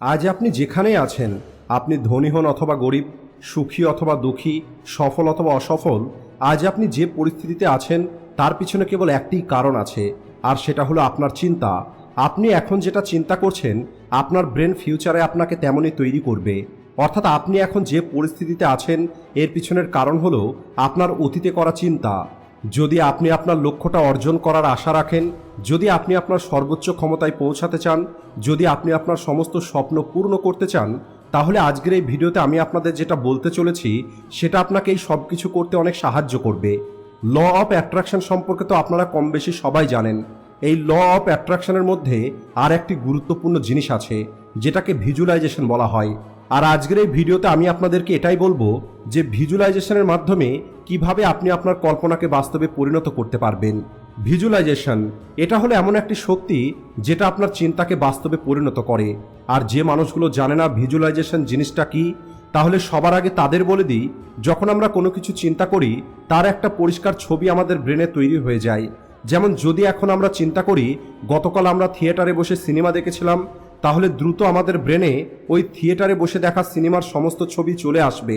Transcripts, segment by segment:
আজ আপনি যেখানেই আছেন, আপনি ধনী হন অথবা গরিব, সুখী অথবা দুঃখী, সফল অথবা অসফল, আজ আপনি যে পরিস্থিতিতে আছেন, তার পিছনে কেবল একটি কারণ আছে, আর সেটা হলো আপনার চিন্তা। আপনি এখন যেটা চিন্তা করছেন, আপনার ব্রেন ফিউচারে আপনাকে তেমনই তৈরি করবে। অর্থাৎ আপনি এখন যে পরিস্থিতিতে আছেন, এর পিছনের কারণ হলো আপনার অতীতে করা চিন্তা। যদি আপনি আপনার লক্ষ্যটা অর্জন করার আশা রাখেন, যদি আপনি আপনার সর্বোচ্চ ক্ষমতায় পৌঁছাতে চান, যদি আপনি আপনার সমস্ত স্বপ্ন পূর্ণ করতে চান, তাহলে আজকের এই ভিডিওতে আমি আপনাদের যেটা বলতে চলেছি, সেটা আপনাকে এই সব কিছু করতে অনেক সাহায্য করবে। ল অফ অ্যাট্রাকশন সম্পর্কে তো আপনারা কম বেশি সবাই জানেন। এই ল অফ অ্যাট্রাকশনের মধ্যে আর একটি গুরুত্বপূর্ণ জিনিস আছে, যেটাকে ভিজুয়ালাইজেশন বলা হয়। আর আজকের এই ভিডিওতে আমি আপনাদেরকে এটাই বলব যে ভিজুয়ালাইজেশনের মাধ্যমে কীভাবে আপনি আপনার কল্পনাকে বাস্তবে পরিণত করতে পারবেন? ভিজুয়ালাইজেশন এটা হলো এমন একটি শক্তি যেটা আপনার চিন্তাকে বাস্তবে পরিণত করে। আর যে মানুষগুলো জানে না ভিজুয়ালাইজেশন জিনিসটা কি, তাহলে সবার আগে তাদের বলে দিই, যখন আমরা কোনো কিছু চিন্তা করি, তার একটা পরিষ্কার ছবি আমাদের ব্রেনে তৈরি হয়ে যায়। যেমন যদি এখন আমরা চিন্তা করি, গতকাল আমরা থিয়েটারে বসে সিনেমা দেখেছিলাম, তাহলে দ্রুত আমাদের ব্রেনে ওই থিয়েটারে বসে দেখা সিনেমার সমস্ত ছবি চলে আসবে।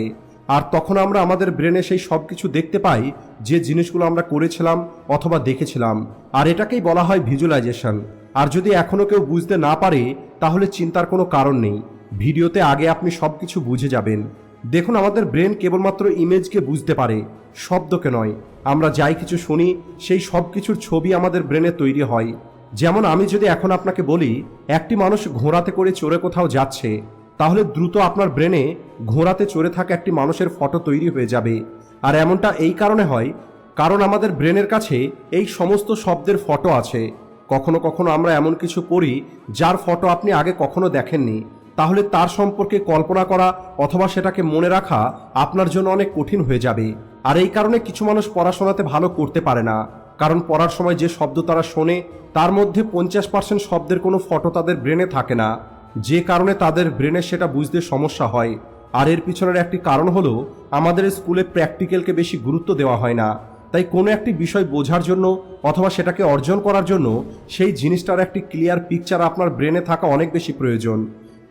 আর তখন আমরা আমাদের ব্রেনে সেই সব কিছু দেখতে পাই, যে জিনিসগুলো আমরা করেছিলাম অথবা দেখেছিলাম। আর এটাকেই বলা হয় ভিজুয়ালাইজেশন। আর যদি এখনও কেউ বুঝতে না পারে, তাহলে চিন্তার কোনো কারণ নেই। ভিডিওতে আগে আপনি সব কিছু বুঝে যাবেন। দেখুন, আমাদের ব্রেন কেবলমাত্র ইমেজকে বুঝতে পারে, শব্দকে নয়। আমরা যাই কিছু শুনি, সেই সব কিছুর ছবি আমাদের ব্রেনে তৈরি হয়। যেমন আমি যদি এখন আপনাকে বলি, একটি মানুষ ঘোড়াতে করে চড়ে কোথাও যাচ্ছে তাহলে দ্রুত আপনার ব্রেনে ঘোড়াতে চড়ে থাকা একটি মানুষের ফটো তৈরি হয়ে যাবে। আর এমনটা এই কারণে হয়, কারণ আমাদের ব্রেনের কাছে এই সমস্ত শব্দের ফটো আছে। কখনো কখনো আমরা এমন কিছু পড়ি, যার ফটো আপনি আগে কখনো দেখেননি। তাহলে তার সম্পর্কে কল্পনা করা অথবা সেটাকে মনে রাখা আপনার জন্য অনেক কঠিন হয়ে যাবে। আর এই কারণে কিছু মানুষ পড়াশোনাতে ভালো করতে পারে না। কারণ পড়ার সময় যে শব্দ তারা শোনে, তার মধ্যে পঞ্চাশ পার্সেন্ট শব্দের কোনো ফটো তাদের ব্রেনে থাকে না। যে কারণে তাদের ব্রেনে সেটা বুঝতে সমস্যা হয়। আর এর পিছনের একটি কারণ হলো, আমাদের স্কুলে প্র্যাকটিক্যালকে বেশি গুরুত্ব দেওয়া হয় না। তাই কোনো একটি বিষয় বোঝার জন্য অথবা সেটাকে অর্জন করার জন্য সেই জিনিসটার একটি ক্লিয়ার পিকচার আপনার ব্রেনে থাকা অনেক বেশি প্রয়োজন।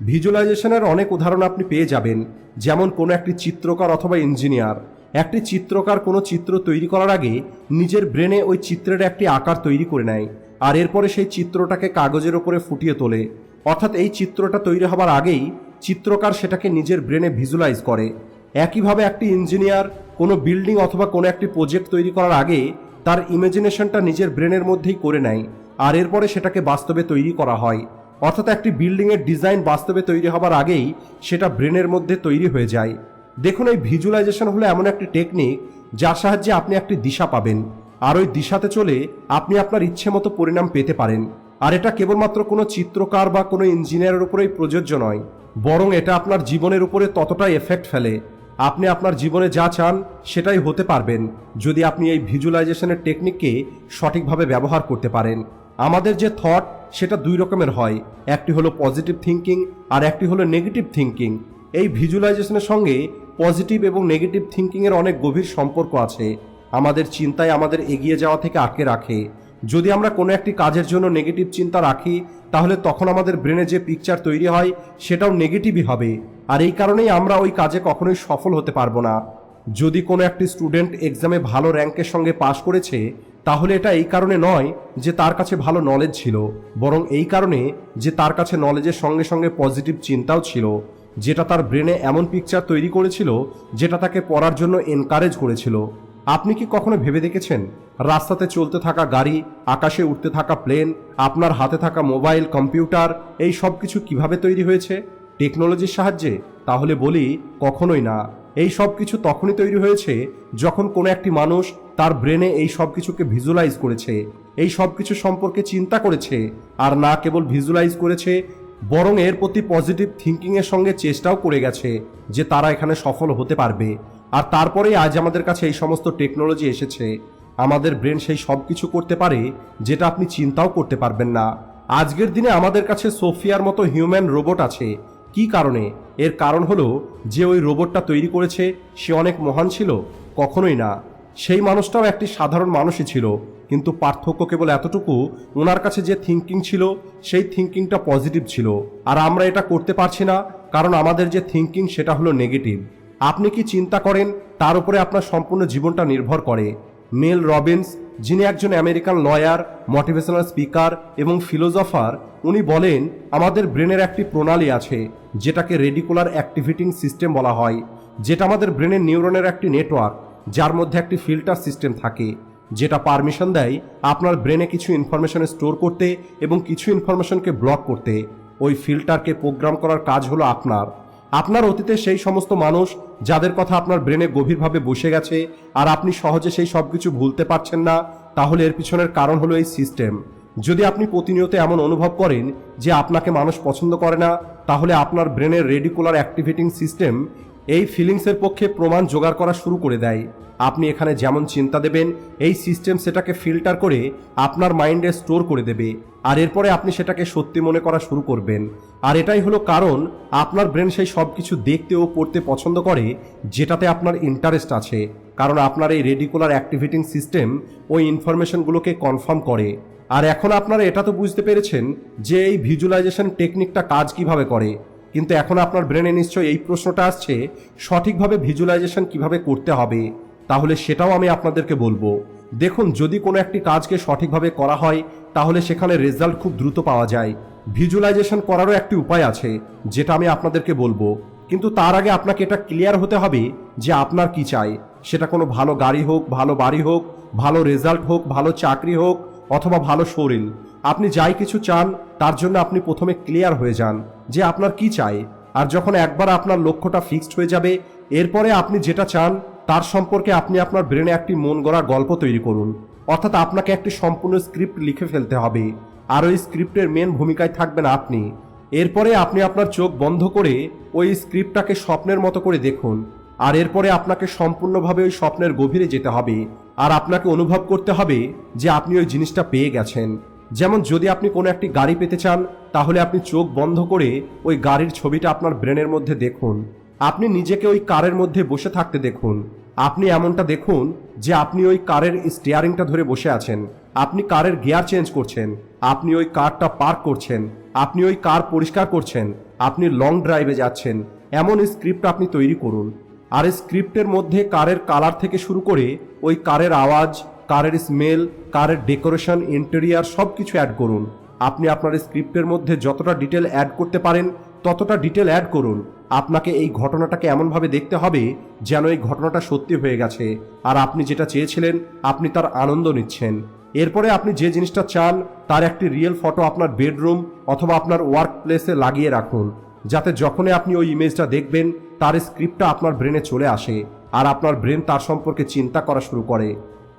ভিজুয়ালাইজেশনের অনেক উদাহরণ আপনি পেয়ে যাবেন, যেমন কোনো একটি চিত্রকর অথবা ইঞ্জিনিয়ার। একটি চিত্রকার কোনো চিত্র তৈরি করার আগে নিজের ব্রেনে ওই চিত্রের একটি আকার তৈরি করে নেয়, আর এরপরে সেই চিত্রটাকে কাগজের ওপরে ফুটিয়ে তোলে। অর্থাৎ এই চিত্রটা তৈরি হবার আগেই চিত্রকার সেটাকে নিজের ব্রেনে ভিজুয়ালাইজ করে। একইভাবে একটি ইঞ্জিনিয়ার কোনো বিল্ডিং অথবা কোনো একটি প্রজেক্ট তৈরি করার আগে তার ইমাজিনেশনটা নিজের ব্রেনের মধ্যেই করে নেয় আর এরপরে সেটাকে বাস্তবে তৈরি করা হয়। অর্থাৎ একটি বিল্ডিংয়ের ডিজাইন বাস্তবে তৈরি হবার আগেই সেটা ব্রেনের মধ্যে তৈরি হয়ে যায়। দেখুন, এই ভিজুয়ালাইজেশন হলো এমন একটি টেকনিক যার সাহায্যে আপনি একটি দিশা পাবেন। আর ওই দিশাতে চলে আপনি আপনার ইচ্ছে মতো পরিণাম পেতে পারেন। আর এটা কেবলমাত্র কোনো চিত্রকার বা কোনো ইঞ্জিনিয়ারের উপরেই প্রযোজ্য নয়, বরং এটা আপনার জীবনের উপরে ততটাই এফেক্ট ফেলে। আপনি আপনার জীবনে যা চান, সেটাই হতে পারবেন, যদি আপনি এই ভিজুয়ালাইজেশনের টেকনিককে সঠিকভাবে ব্যবহার করতে পারেন। আমাদের যে থট সেটা দুই রকমের হয়। একটি হলো পজিটিভ থিঙ্কিং আর একটি হলো নেগেটিভ থিঙ্কিং এই ভিজুয়ালাইজেশনের সঙ্গে পজিটিভ এবং নেগেটিভ থিঙ্কিংয়ের অনেক গভীর সম্পর্ক আছে। আমাদের চিন্তায় আমাদের এগিয়ে যাওয়া থেকে আটকে রাখে। যদি আমরা কোনো একটি কাজের জন্য নেগেটিভ চিন্তা রাখি, তাহলে তখন আমাদের ব্রেনে যে পিকচার তৈরি হয়, সেটাও নেগেটিভই হবে। আর এই কারণেই আমরা ওই কাজে কখনোই সফল হতে পারব না। যদি কোনো একটি স্টুডেন্ট এক্সামে ভালো র্যাঙ্কের সঙ্গে পাশ করেছে, তাহলে এটা এই কারণে নয় যে তার কাছে ভালো নলেজ ছিল, বরং এই কারণে যে তার কাছে নলেজের সঙ্গে সঙ্গে পজিটিভ চিন্তাও ছিল, যেটা তার ব্রেনে এমন পিকচার তৈরি করেছিল, যেটা তাকে পড়ার জন্য এনকারেজ করেছিল। আপনি কি কখনো ভেবে দেখেছেন? রাস্তাতে চলতে থাকা গাড়ি, আকাশে উঠতে থাকা প্লেন, আপনার হাতে থাকা মোবাইল, কম্পিউটার, এই সব কিছু কীভাবে তৈরি হয়েছে? টেকনোলজির সাহায্যে? তাহলে বলি, কখনোই না। এই সব কিছু তখনই তৈরি হয়েছে যখন কোনো একটি মানুষ তার ব্রেনে এই সব কিছুকে ভিজুয়ালাইজ করেছে। এই সব কিছু সম্পর্কে চিন্তা করেছে আর না কেবল ভিজুয়ালাইজ করেছে, বরং এর প্রতি পজিটিভ থিঙ্কিংয়ের সঙ্গে চেষ্টাও করে গেছে যে তারা এখানে সফল হতে পারবে। আর তারপরেই আজ আমাদের কাছে এই সমস্ত টেকনোলজি এসেছে। আমাদের ব্রেন সেই সব কিছু করতে পারে, যেটা আপনি চিন্তাও করতে পারবেন না। আজকের দিনে আমাদের কাছে সোফিয়ার মতো হিউম্যান রোবট আছে। কি কারণে? এর কারণ হলো, যে ওই রোবটটা তৈরি করেছে, সে অনেক মহান ছিল, কখনোই না। সেই মানুষটাও একটি সাধারণ মানুষই ছিল, কিন্তু পার্থক্য কেবল এতটুকু, ওনার কাছে যে থিঙ্কিং ছিল, সেই থিঙ্কিংটা পজিটিভ ছিল। আর আমরা এটা করতে পারছি না, কারণ আমাদের যে থিঙ্কিং সেটা হলো নেগেটিভ আপনি কি চিন্তা করেন? তার উপরে আপনার সম্পূর্ণ জীবনটা নির্ভর করে। মেল রবিন্স, যিনি একজন আমেরিকান লয়ার, মোটিভেশনাল স্পিকার এবং ফিলোজফার উনি বলেন, আমাদের ব্রেনের একটি প্রণালী আছে, যেটাকে রেডিকুলার অ্যাক্টিভিটিং সিস্টেম বলা হয়, যেটা আমাদের ব্রেনের নিউরনের একটি নেটওয়ার্ক, যার মধ্যে একটি ফিল্টার সিস্টেম থাকে, যেটা পারমিশন দেয় আপনার ব্রেনে কিছু ইনফরমেশন স্টোর করতে এবং কিছু ইনফরমেশনকে ব্লক করতে। ওই ফিল্টারকে প্রোগ্রাম করার কাজ হলো আপনার। আপনার অতীতে সেই সমস্ত মানুষ যাদের কথা আপনার ব্রেনে গভীরভাবে বসে গেছে আর আপনি সহজে সেই সব কিছু ভুলতে পারছেন না, তাহলে এর পিছনের কারণ হলো এই সিস্টেম। যদি আপনি প্রতিনিয়ত এমন অনুভব করেন যে আপনাকে মানুষ পছন্দ করে না, তাহলে আপনার ব্রেনের রেডিকুলার অ্যাক্টিভেটিং সিস্টেম এই ফিলিংসের পক্ষে প্রমাণ জোগাড় করা শুরু করে দেয়। আপনি এখানে যেমন চিন্তা দেবেন, এই সিস্টেম সেটাকে ফিল্টার করে আপনার মাইন্ডে স্টোর করে দেবে, আর এরপরে আপনি সেটাকে সত্যি মনে করা শুরু করবেন। আর এটাই হলো কারণ, আপনার ব্রেন সেই সব কিছু দেখতে ও পড়তে পছন্দ করে, যেটাতে আপনার ইন্টারেস্ট আছে। কারণ আপনার এই রেডিকুলার অ্যাক্টিভেটিং সিস্টেম ওই ইনফরমেশনগুলোকে কনফার্ম করে। আর এখন আপনারা এটা তো বুঝতে পেরেছেন যে এই ভিজুয়ালাইজেশন টেকনিকটা কাজ কীভাবে করে। কিন্তু এখন আপনার ব্রেনে নিশ্চয়ই এই প্রশ্নটা আসছে, সঠিকভাবে ভিজুয়ালাইজেশন কীভাবে করতে হবে? তাহলে সেটাও আমি আপনাদেরকে বলব। দেখুন, যদি কোনো একটি কাজকে সঠিকভাবে করা হয়, তাহলে সেখানে রেজাল্ট খুব দ্রুত পাওয়া যায়। ভিজুয়ালাইজেশন করারও একটি উপায় আছে, যেটা আমি আপনাদেরকে বলব। কিন্তু তার আগে আপনাকে এটা ক্লিয়ার হতে হবে যে আপনার কি চাই। সেটা কোনো ভালো গাড়ি হোক, ভালো বাড়ি হোক, ভালো রেজাল্ট হোক, ভালো চাকরি হোক, অথবা ভালো শরীর। আপনি যাই কিছু চান তার জন্য আপনি প্রথমে ক্লিয়ার হয়ে যান যে আপনার কি চাই। আর যখন একবার আপনার লক্ষ্যটা ফিক্সড হয়ে যাবে, এরপরে আপনি যেটা চান, তার সম্পর্কে আপনি আপনার ব্রেনে একটি মন গড়া গল্প তৈরি করুন। অর্থাৎ আপনাকে একটি সম্পূর্ণ স্ক্রিপ্ট লিখে ফেলতে হবে। আর ওই স্ক্রিপ্টের মেন ভূমিকায় থাকবেন আপনি। এরপরে আপনি আপনার চোখ বন্ধ করে ওই স্ক্রিপ্টটাকে স্বপ্নের মতো করে দেখুন। আর এরপরে আপনাকে সম্পূর্ণভাবে ওই স্বপ্নের গভীরে যেতে হবে। আর আপনাকে অনুভব করতে হবে যে আপনি ওই জিনিসটা পেয়ে গেছেন। যেমন যদি আপনি কোনো একটি গাড়ি পেতে চান, তাহলে আপনি চোখ বন্ধ করে ওই গাড়ির ছবিটা আপনার ব্রেনের মধ্যে দেখুন। আপনি নিজেকে ওই কারের মধ্যে বসে থাকতে দেখুন। আপনি এমনটা দেখুন যে আপনি ওই কারের স্টিয়ারিংটা ধরে বসে আছেন। আপনি কারের গিয়ার চেঞ্জ করছেন। আপনি ওই কারটা পার্ক করছেন। আপনি ওই কার পরিষ্কার করছেন। আপনি লং ড্রাইভে যাচ্ছেন। এমন স্ক্রিপ্ট আপনি তৈরি করুন। আর স্ক্রিপ্টের মধ্যে কারের কালার থেকে শুরু করে ওই কারের আওয়াজ কারের স্মেল কারের ডেকোরেশন ইন্টেরিয়ার সব কিছু অ্যাড করুন। আপনি আপনার স্ক্রিপ্টের মধ্যে যতটা ডিটেল অ্যাড করতে পারেন, ততটা ডিটেল অ্যাড করুন। আপনাকে এই ঘটনাটাকে এমনভাবে দেখতে হবে যেন এই ঘটনাটা সত্যি হয়ে গেছে। আর আপনি যেটা চেয়েছিলেন, আপনি তার আনন্দ নিচ্ছেন। এরপরে আপনি যে জিনিসটা চান, তার একটি রিয়েল ফটো আপনার বেডরুম অথবা আপনার ওয়ার্ক প্লেসে লাগিয়ে রাখুন। যাতে যখনই আপনি ওই ইমেজটা দেখবেন, তার স্ক্রিপ্টটা আপনার ব্রেনে চলে আসে। আর আপনার ব্রেন তার সম্পর্কে চিন্তা করা শুরু করে।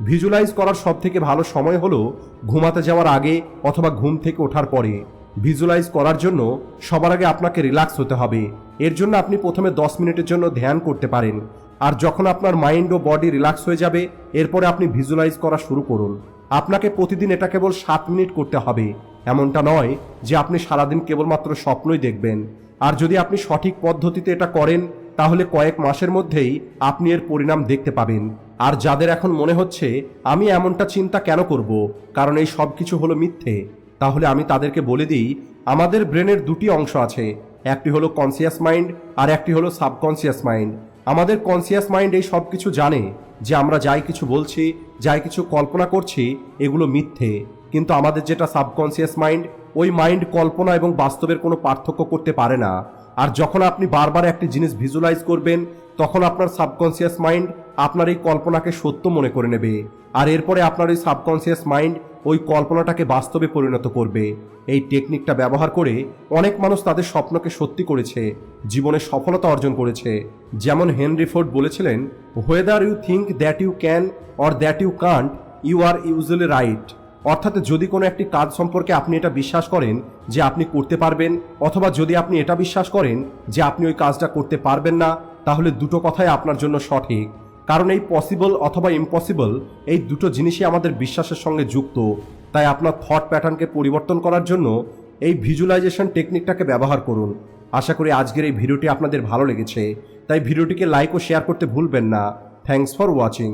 ভিজুয়ালাইজ করার সব থেকে ভালো সময় হলো ঘুমাতে যাওয়ার আগে অথবা ঘুম থেকে ওঠার পরে। ভিজুয়ালাইজ করার জন্য সবার আগে আপনাকে রিল্যাক্স হতে হবে। এর জন্য আপনি প্রথমে দশ মিনিটের জন্য ধ্যান করতে পারেন। আর যখন আপনার মাইন্ড ও বডি রিল্যাক্স হয়ে যাবে, এরপরে আপনি ভিজুয়ালাইজ করা শুরু করুন। আপনাকে প্রতিদিন এটা কেবল সাত মিনিট করতে হবে। এমনটা নয় যে আপনি সারাদিন কেবলমাত্র স্বপ্নই দেখবেন। আর যদি আপনি সঠিক পদ্ধতিতে এটা করেন, তাহলে কয়েক মাসের মধ্যেই আপনি এর পরিণাম দেখতে পাবেন। আর যাদের এখন মনে হচ্ছে, আমি এমনটা চিন্তা কেন করব? কারণ এই সব কিছু হলো মিথ্যে। তাহলে আমি তাদেরকে বলে দিই, আমাদের ব্রেনের দুটি অংশ আছে। একটি হলো কনসিয়াস মাইন্ড আর একটি হলো সাবকনসিয়াস মাইন্ড আমাদের কনসিয়াস মাইন্ড এই সব কিছু জানে যে আমরা যাই কিছু বলছি, যাই কিছু কল্পনা করছি, এগুলো মিথ্যে। কিন্তু আমাদের যেটা সাবকনসিয়াস মাইন্ড ওই মাইন্ড কল্পনা এবং বাস্তবের কোনো পার্থক্য করতে পারে না। আর যখন আপনি বারবার একটি জিনিস ভিজুয়ালাইজ করবেন, তখন আপনার সাবকনসিয়াস মাইন্ড আপনার এই কল্পনাকে সত্য মনে করে নেবে। আর এরপরে আপনার এই সাবকনসিয়াস মাইন্ড ওই কল্পনাটাকে বাস্তবে পরিণত করবে। এই টেকনিকটা ব্যবহার করে অনেক মানুষ তাদের স্বপ্নকে সত্যি করেছে, জীবনে সফলতা অর্জন করেছে। যেমন হেনরি ফোর্ড বলেছিলেন whether you think that you can or that you can't you are usually right অর্থাৎ যদি কোনো একটি কাজ সম্পর্কে আপনি এটা বিশ্বাস করেন যে আপনি করতে পারবেন, অথবা যদি আপনি এটা বিশ্বাস করেন যে আপনি ওই কাজটা করতে পারবেন না, তাহলে দুটো কথাই আপনার জন্য সঠিক। কারণ এই পসিবল অথবা ইম্পসিবল এই দুটো জিনিসই আমাদের বিশ্বাসের সঙ্গে যুক্ত। তাই আপনার থট প্যাটার্নকে পরিবর্তন করার জন্য এই ভিজুয়ালাইজেশন টেকনিকটাকে ব্যবহার করুন। আশা করি আজকের এই ভিডিওটি আপনাদের ভালো লেগেছে। তাই ভিডিওটিকে লাইক ও শেয়ার করতে ভুলবেন না। Thanks for watching